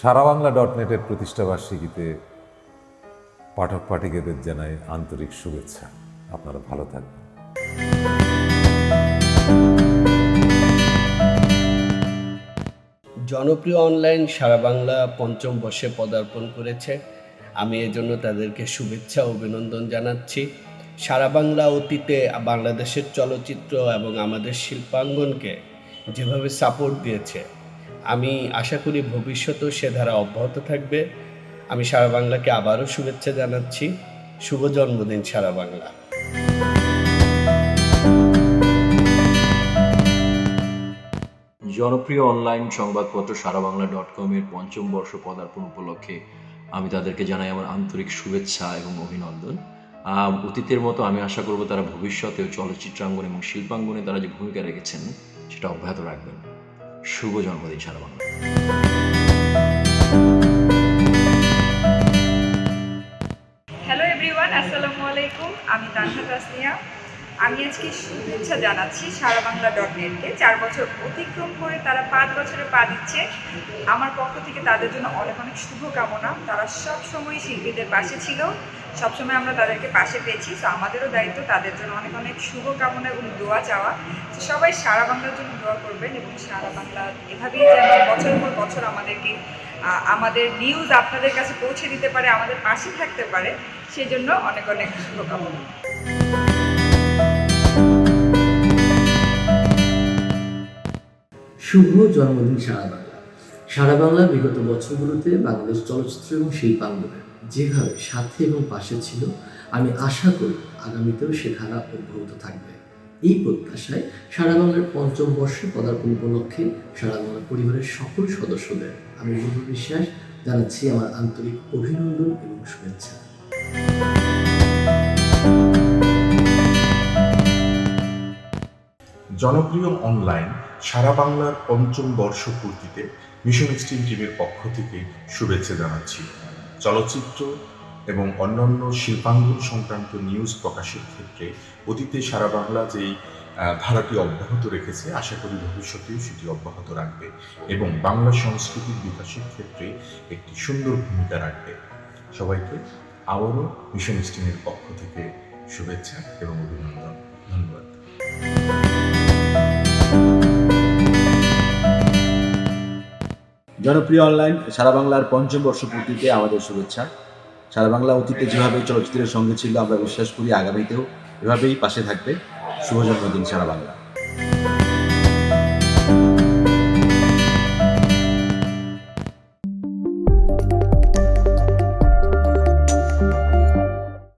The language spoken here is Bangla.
সারা বাংলা ডট নেটের প্রতিষ্ঠাবার্ষিকীতে পাঠক পাঠিকাদের জানাই আন্তরিক শুভেচ্ছা। আপনারা ভালো থাকবেন। জনপ্রিয় অনলাইন সারা বাংলা পঞ্চম বর্ষে পদার্পণ করেছে। আমি এজন্য তাদেরকে শুভেচ্ছা অভিনন্দন জানাচ্ছি। সারা বাংলা অতীতে বাংলাদেশের চলচ্চিত্র এবং আমাদের শিল্পাঙ্গনকে যেভাবে সাপোর্ট দিয়েছে আমি আশা করি ভবিষ্যতেও সে ধারা অব্যাহত থাকবে। আমি সারা বাংলাকে আবারও শুভেচ্ছা জানাচ্ছি। শুভ জন্মদিন সারা বাংলা। জনপ্রিয় অনলাইন সংবাদপত্র সারা বাংলা ডট কমের পঞ্চম বর্ষ পদার্পণ উপলক্ষে আমি তাদেরকে জানাই আমার আন্তরিক শুভেচ্ছা এবং অভিনন্দন। অতীতের মতো আমি আশা করব তারা ভবিষ্যতেও চলচ্চিত্রাঙ্গন এবং শিল্পাঙ্গনে তারা যে ভূমিকা রেখেছেন, সেটা অব্যাহত রাখবেন। শুভ জন্মদিন সারা হ্যালো এভরিওয়ান আসসালামু আলাইকুম। আমি তানহা তাসনিয়া। আমি আজকে শুভেচ্ছা জানাচ্ছি সারা বাংলা ডট নেটকে চার বছর অতিক্রম করে তারা পাঁচ বছরে পা দিচ্ছে। আমার পক্ষ থেকে তাদের জন্য অনেক অনেক শুভকামনা। তারা সব সময় শিল্পীদের পাশে ছিল। সবসময় আমরা তাদেরকে পাশে পেয়েছি। তো আমাদেরও দায়িত্ব তাদের জন্য। অনেক অনেক শুভকামনা এবং দোয়া চাওয়া। সবাই সারা বাংলার জন্য দোয়া করবেন এবং সারা বাংলা এভাবেই যেন বছর পর বছর আমাদেরকে আমাদের নিউজ আপনাদের কাছে পৌঁছে দিতে পারে, আমাদের পাশে থাকতে পারে। সেজন্য অনেক অনেক শুভকামনা। শুভ জন্মদিন সারা সারা বাংলা বিগত বছরগুলোতে বাংলাদেশ চলচ্চিত্র এবং শিল্পাঙ্গনের যেভাবে সাথে এবং পাশে ছিল, আমি আশা করি আগামীতেও সে ধারা অব্যাহত থাকবে। এই প্রত্যাশায় সারা বাংলার পঞ্চম বর্ষে পদার্পণ উপলক্ষে সারা বাংলা পরিবারের সকল সদস্যদের আমি গুরু বিশ্বাস জানাচ্ছি আমার আন্তরিক অভিনন্দন এবং শুভেচ্ছা। জনপ্রিয় অনলাইন সারা বাংলার পঞ্চম বর্ষ পূর্তিতে মিশন এক্সট্রিম টিমের পক্ষ থেকে শুভেচ্ছা জানাচ্ছি। চলচ্চিত্র এবং অন্যান্য শিল্পাঙ্গন সংক্রান্ত নিউজ প্রকাশের ক্ষেত্রে অতীতে সারা বাংলা যেই ধারাটি অব্যাহত রেখেছে, আশা করি ভবিষ্যতেও সেটি অব্যাহত রাখবে এবং বাংলা সংস্কৃতির বিকাশের ক্ষেত্রে একটি সুন্দর ভূমিকা রাখবে। সবাইকে আবারও মিশন এক্সট্রিমের পক্ষ থেকে শুভেচ্ছা এবং অভিনন্দন। ধন্যবাদ। জনপ্রিয় অনলাইন সারা বাংলার পঞ্চম বর্ষ পূর্তিতে আমাদের শুভেচ্ছা। সারা বাংলা অতীতে যেভাবে চলচ্চিত্রের সঙ্গে ছিল, আমরা বিশ্বাস করি আগামীতেও এভাবেই পাশে থাকবে। শুভ জন্মদিন সারা বাংলা।